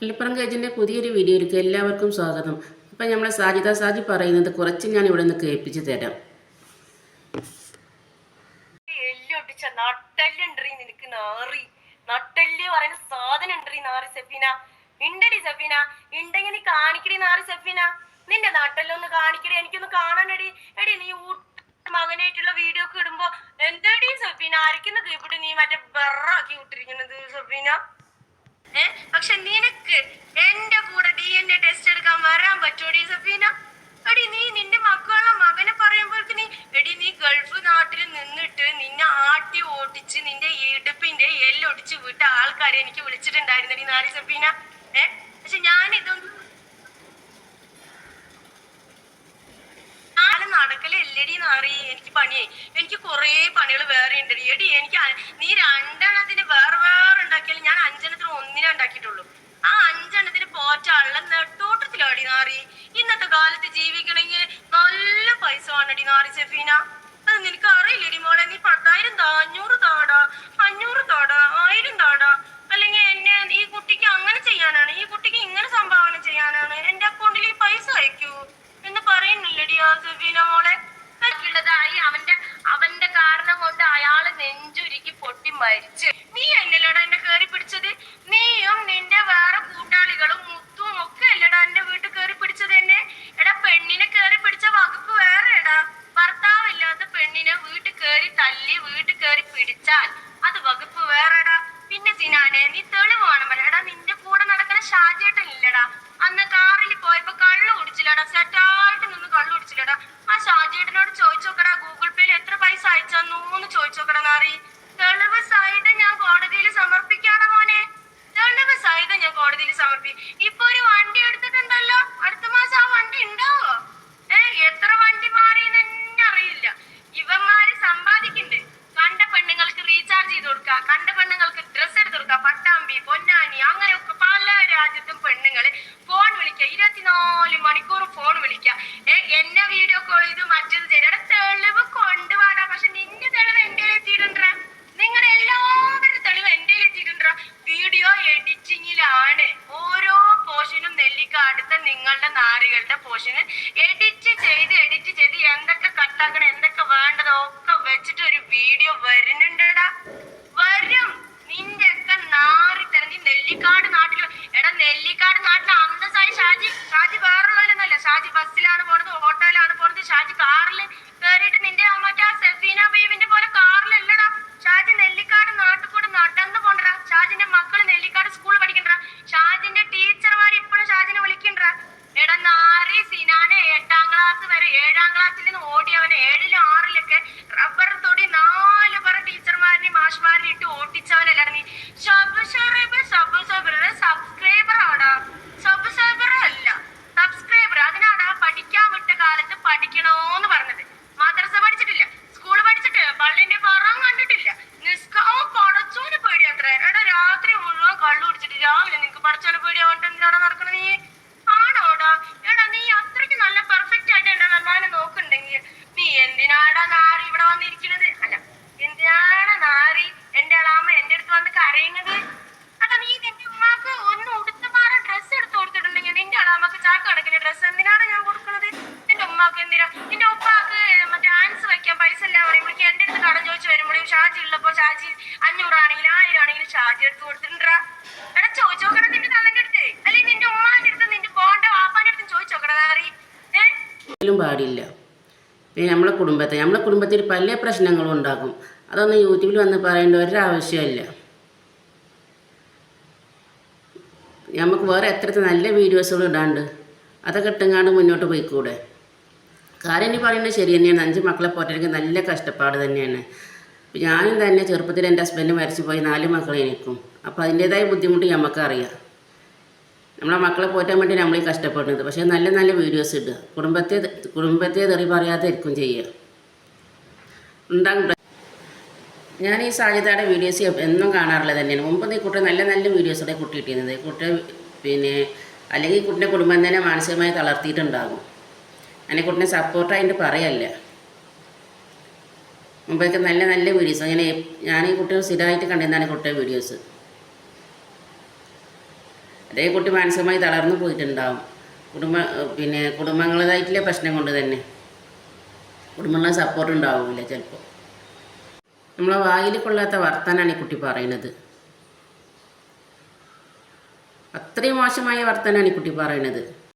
വെള്ളിപ്പുറം കേജിന്റെ പുതിയൊരു വീഡിയോയിലേക്ക് എല്ലാവർക്കും സ്വാഗതം. അപ്പം നമ്മളെ സാജിത സാജി പറയുന്നത് കുറച്ച് ഞാൻ ഇവിടെ നിന്ന് കേൾപ്പിച്ച് തരാം. നീ എടി നീ ഇടുമ്പോ എന്താടി നീ മറ്റേ ബെറാക്കി വിട്ടിരിക്കുന്നത് സെഫീന? ഏ? പക്ഷെ നിനക്ക് എന്റെ കൂടെ ഡി എൻ എ ടെസ്റ്റ് എടുക്കാൻ വരാൻ പറ്റോടി സഫീന? എടി നീ നിന്റെ മക്കളുടെ മകനെ പറയുമ്പോഴേക്ക് നീ എടി നീ ഗൾഫ് നാട്ടിൽ നിന്നിട്ട് നിന്നെ ആട്ടി ഓടിച്ച് നിന്റെ ഇടുപ്പിന്റെ എല്ലൊടിച്ച് വിട്ട ആൾക്കാരെ എനിക്ക് വിളിച്ചിട്ടുണ്ടായിരുന്നടി നാരി സഫീന. ഏ? പക്ഷെ ഞാൻ ഇതൊന്നും നടക്കലല്ലടി നാറി. എനിക്ക് പണിയേ. എനിക്ക് കുറേ പണികൾ വേറെ ഉണ്ടടി. എടി എനിക്ക് നീ രണ്ടെണ്ണത്തിന് വേറെ വേറെ ഉണ്ടാക്കിയാലും ഞാൻ അഞ്ചെണ്ണത്തിന് ഒന്നിനെ ഉണ്ടാക്കിയിട്ടുള്ളൂ. ആ തോട്ടത്തിൽ അടിനാറി ഇന്നത്തെ കാലത്ത് ജീവിക്കണമെങ്കിൽ നല്ല പൈസ വേണം അടിനാറി സെഫീന. അത് നിനക്ക് അറിയില്ലടി മോളെ നീ പത്തായിരം താ അഞ്ഞൂറ് താടാ അഞ്ഞൂറ് താടാ ആയിരം താടാ. അല്ലെങ്കിൽ എന്നെ ഈ കുട്ടിക്ക് അങ്ങനെ ചെയ്യാനാണ് ഈ കുട്ടിക്ക് ഇങ്ങനെ സംഭാവന ചെയ്യാനാണ് എന്റെ അക്കൗണ്ടിൽ ഈ പൈസ അയക്കൂ. എന്ന് പറയുന്നില്ലടി ആ സെഫീന മോളെ. അവന്റെ അവന്റെ കാരണം കൊണ്ട് അയാൾ നെഞ്ചുരുക്കി പൊട്ടി മരിച്ച് നീ എന്നല്ലടാ എന്നെ കേറി പിടിച്ചത് നീയും നിന്റെ വേറെ കൂട്ടാളികളും മുത്തും ഒക്കെ അല്ലടാ എന്റെ വീട്ടിൽ കേറി പിടിച്ചത് എന്നെ എടാ പെണ്ണിനെ കേറി പിടിച്ച വകുപ്പ് വേറെ എടാ ഭർത്താവില്ലാത്ത പെണ്ണിനെ വീട്ടിൽ വീട്ടിൽ കയറി പിടിച്ചാൽ അത് വകുപ്പ് വേറെടാ. പിന്നെ സിനാനെ നീ തെളിവ് വേണം എടാ നിന്റെ കൂടെ നടക്കുന്ന ഷാജേട്ടൻ ഇല്ലടാ. അന്ന് കാറിൽ പോയപ്പോ കള്ളു കുടിച്ചില്ലടാ. സെറ്റായിട്ട് കണ്ട പെണ്ണുങ്ങൾക്ക് ഡ്രസ്സ് എടുത്തു കൊടുക്കുക. പട്ടാമ്പി പൊന്നാനി അങ്ങനെയൊക്കെ പല രാജ്യത്തും പെണ്ണുങ്ങൾ ഫോൺ വിളിക്കുക. ഇരുപത്തിനാല് മണിക്കൂർ ഫോൺ വിളിക്കുക. ഏ എന്നെ വീഡിയോ കോൾ ചെയ്ത് മറ്റത് ചെയ്യണം തെളിവ് കൊണ്ടുപോടാ പക്ഷെ നിന്റെ തെളിവ് എന്റെ എത്തിയിട്ടുണ്ട? നിങ്ങളുടെ എല്ലാവരുടെ തെളിവ് എന്റെ എത്തിയിട്ടുണ്ട? വീഡിയോ എഡിറ്റിങ്ങിലാണ് ഓരോ പോഷനും നെല്ലിക്ക അടുത്ത നിങ്ങളുടെ നാരികളുടെ പോഷന് എഡിറ്റ് ചെയ്ത് എഡിറ്റ് ചെയ്ത് എന്തൊക്കെ കട്ടാക്കണം എന്തൊക്കെ വേണ്ടതൊക്കെ വെച്ചിട്ട് ഒരു വീഡിയോ വരുന്നുണ്ടടാ വരും നിന്റെ ഒക്കെ നാറി തെരഞ്ഞ് നെല്ലിക്കാട് നാട്ടിൽ എടാ നെല്ലിക്കാട് നാട്ടിൽ അന്തസായി ഷാജി ഷാജി വേറുള്ളവരൊന്നല്ല ഷാജി ബസ്സിലാണ് പോണത് ഓട്ടോയിലാണ് പോണത്. ഷാജി കാറിൽ കയറിയിട്ട് നിന്റെ മറ്റേ സെഫീന ബീവിന്റെ പോലെ കാറിലല്ലടാ. ഷാജി നെല്ലിക്കാട് നാട്ടിൽ കൂടെ നടന്നു പോണ്ടടാ. ഷാജിന്റെ മക്കൾ നെല്ലിക്കാട് സ്കൂളിൽ കുടിച്ചിട്ട് രാവിലെ നിനക്ക് പടച്ചോന് പേടിയാവണ്ട എന്തിനാടാ നടക്കണ നീ? ആണോടാ എടാ നീ അത്രയ്ക്ക് നല്ല പെർഫെക്റ്റ് ആയിട്ട് എന്റെ നന്നാനെ നോക്കുന്നുണ്ടെങ്കിൽ നീ എന്തിനാടാ നാരി ഇവിടെ വന്നിരിക്കുന്നത്? അല്ല എന്തിനാണ് നാരി എന്റെ അളാമ്മ എന്റെ അടുത്ത് വന്ന് കരയുന്നത്? അതാ നീ നിന്റെ ഉമ്മാക്ക് ഒന്ന് ഉടുത്ത് മാറാൻ ഡ്രസ്സ് എടുത്ത് കൊടുത്തിട്ടുണ്ടെങ്കിൽ നിന്റെ അളാമ്മക്ക് ചാക്ക് കണക്കിന് ഡ്രസ്സ് എന്തിനാണ് ഞാൻ കൊടുക്കുന്നത് നിന്റെ ഉമ്മാക്ക് എന്തിനാ? നിന്റെ ഉപ്പാക്ക് മറ്റേ ആൻസ് വയ്ക്കാൻ പൈസ ഇല്ല പറയുമ്പോഴേക്ക് എന്റെ അടുത്ത് കടം ചോദിച്ചു വരുമ്പോഴേക്കും ഷാജി ഉള്ളപ്പോ ഷാജി അഞ്ഞൂറാണെങ്കിലും ആയിരം ആണെങ്കിലും ഷാജി എടുത്ത് കൊടുത്തിട്ടുണ്ടാ എടാ ചോദിച്ചോക്കടാ നിന്റെ തള്ളന്റെ അടുത്ത് അല്ലെങ്കിൽ നിന്റെ ഉമ്മാന്റെ അടുത്ത് നിന്റെ പോണ്ട വാപ്പാന്റെ അടുത്ത് ചോദിച്ചോക്കടാ നാറി ഏഹ് ഒരിക്കലും പാടില്ല. പിന്നെ നമ്മളെ കുടുംബത്തെ നമ്മളെ കുടുംബത്തിൽ പല പ്രശ്നങ്ങളും ഉണ്ടാകും. അതൊന്നും യൂട്യൂബിൽ വന്ന് പറയേണ്ട ഒരാവശ്യമില്ല. നമുക്ക് വേറെ എത്ര നല്ല വീഡിയോസുകൾ ഇടാണ്ട് അതൊക്കെ ഇട്ടുങ്ങാണ്ട് മുന്നോട്ട് പോയിക്കൂടെ? കാര്യം ഇനി പറയുന്നത് ശരി തന്നെയാണ്. അഞ്ച് മക്കളെ പോറ്റെനിക്ക് നല്ല കഷ്ടപ്പാട് തന്നെയാണ്. ഞാനും തന്നെ ചെറുപ്പത്തിൽ എന്റെ ഹസ്ബൻഡ് മരിച്ചു പോയി നാല് മക്കളെ എനിക്കും. അപ്പോൾ അതിന്റേതായ ബുദ്ധിമുട്ട് നമുക്കറിയാം നമ്മളെ മക്കളെ പോറ്റാൻ വേണ്ടി നമ്മൾ ഈ കഷ്ടപ്പെടുന്നത്. പക്ഷേ നല്ല നല്ല വീഡിയോസ് ഇടുക. കുടുംബത്തെ കുടുംബത്തെ തെറി പറയാതെ ഇരിക്കും ചെയ്യുക. ഉണ്ടാകും ഞാൻ ഈ സാജിതയുടെ വീഡിയോസ് എന്നും കാണാറില്ല തന്നെയാണ്. മുമ്പ് ഈ കുട്ടി നല്ല നല്ല വീഡിയോസോടെ കുട്ടി ഇട്ടിരുന്നത്. കുട്ടി പിന്നെ അല്ലെങ്കിൽ കുട്ടിന്റെ കുടുംബം തന്നെ മാനസികമായി തളർത്തിയിട്ടുണ്ടാകും. അങ്ങനെ കുട്ടിനെ സപ്പോർട്ടായിട്ട് പറയല്ല. മുമ്പൊക്കെ നല്ല നല്ല വീഡിയോസ് അങ്ങനെ ഞാൻ ഈ കുട്ടികൾ സ്ഥിരമായിട്ട് കണ്ടിരുന്നതാണ് കുട്ടിയുടെ വീഡിയോസ് അതേ കുട്ടി മാനസികമായി തളർന്നു പോയിട്ടുണ്ടാവും. കുടുംബ പിന്നെ കുടുംബങ്ങളതായിട്ടുള്ള പ്രശ്നം കൊണ്ട് തന്നെ. കുടുംബങ്ങളെ സപ്പോർട്ട് ഉണ്ടാവില്ല ചിലപ്പോൾ നമ്മളെ വായിൽ കൊള്ളാത്ത വർത്തനാണ് ഈ കുട്ടി പറയണത് അത്രയും മോശമായ വർത്തനാണ് ഈ കുട്ടി പറയുന്നത്.